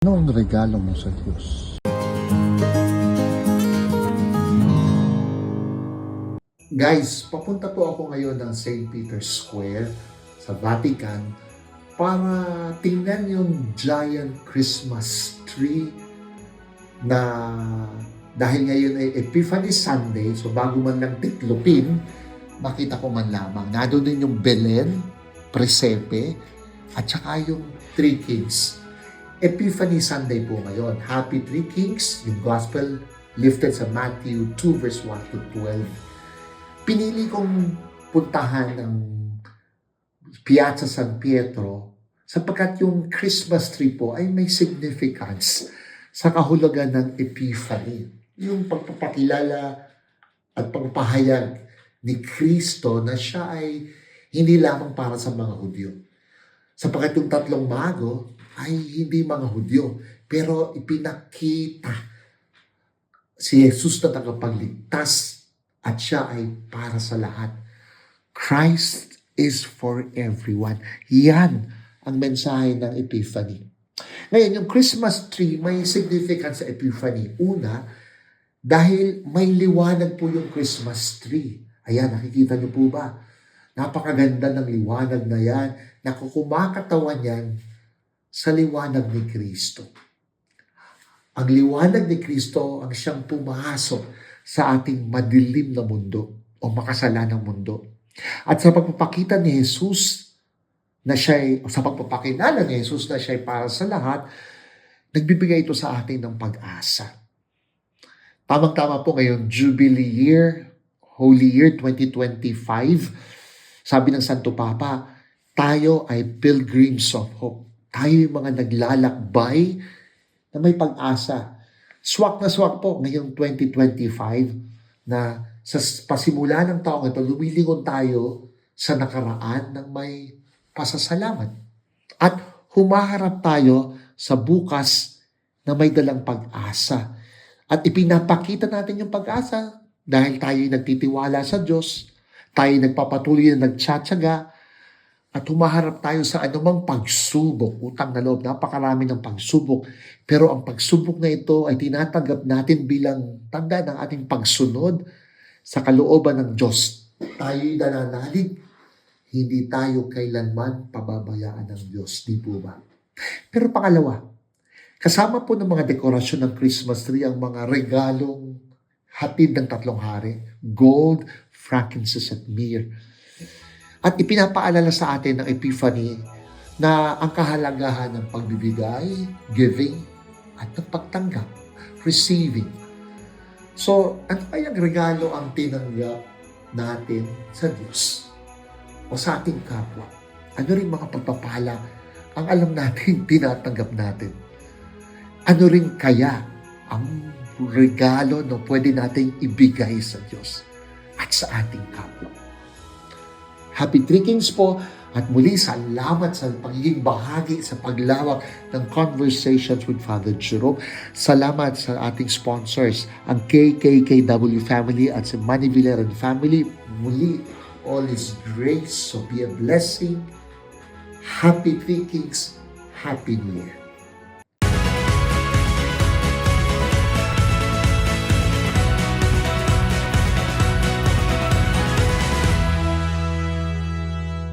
Ano ang regalo mo sa Diyos? Guys, papunta po ako ngayon ng St. Peter's Square sa Vatican para tingnan yung giant Christmas tree na dahil ngayon ay Epiphany Sunday, so bago man lang titlupin, makita ko man lamang. Nandun din yung Belen, Presepe, at saka yung Three Kings. Epiphany Sunday po ngayon. Happy Three Kings, yung gospel lifted sa Matthew 2 verse 1 to 12. Pinili kong puntahan ng Piazza San Pietro sapagkat yung Christmas tree po ay may significance sa kahulugan ng Epiphany. Yung pagpapakilala at pagpapahayag ni Kristo na siya ay hindi lamang para sa mga Hudyo. Sapagkat yung tatlong mago ay hindi mga Hudyo, pero ipinakita si Jesus na tagapagligtas at siya ay para sa lahat. Christ is for everyone. Yan ang mensahe ng Epiphany. Ngayon, yung Christmas tree may significance sa Epiphany. Una, dahil may liwanag po yung Christmas tree. Ayan, nakikita niyo po ba? Napakaganda ng liwanag na yan. Nakukumakatawan yan sa liwanag ni Kristo. Ang liwanag ni Kristo ang siyang pumasok sa ating madilim na mundo o makasalanang mundo. At sa pagpapakita ni Jesus na siya sa pagpapakilala ni Jesus na siya para sa lahat, nagbibigay ito sa atin ng pag-asa. Tamang-tama po ngayon, Jubilee Year, Holy Year 2025, sabi ng Santo Papa, tayo ay pilgrims of hope. Tayo yung mga naglalakbay na may pag-asa. Swak na swak po ngayong 2025 na sa pasimula ng taong ito, lumilingon tayo sa nakaraan ng may pasasalamat. At humaharap tayo sa bukas na may dalang pag-asa. At ipinapakita natin yung pag-asa dahil tayo nagtitiwala sa Diyos, tayo nagpapatuloy na nagtsatsaga, at humaharap tayo sa anumang pagsubok, utang na loob, napakarami ng pagsubok. Pero ang pagsubok na ito ay tinatanggap natin bilang tanda ng ating pagsunod sa kalooban ng Diyos. Tayo'y nananalig, hindi tayo kailanman pababayaan ng Diyos, di po ba? Pero pangalawa, kasama po ng mga dekorasyon ng Christmas tree ang mga regalong hatid ng tatlong hari, gold, frankincense at myrrh. At ipinapaalala sa atin ng Epiphany na ang kahalagahan ng pagbibigay, giving, at ng pagtanggap, receiving. So, ano kayang regalo ang tinanggap natin sa Diyos o sa ating kapwa? Ano rin mga pagpapala ang alam natin tinatanggap natin? Ano rin kaya ang regalo na pwede nating ibigay sa Diyos at sa ating kapwa? Happy Three Kings po at muli salamat sa pagiging bahagi sa paglawak ng Conversations with Father Jerome. Salamat sa ating sponsors, ang KKKW family at sa Manny Villaran family. Muli, all is grace, so be a blessing. Happy Three Kings, Happy New Year.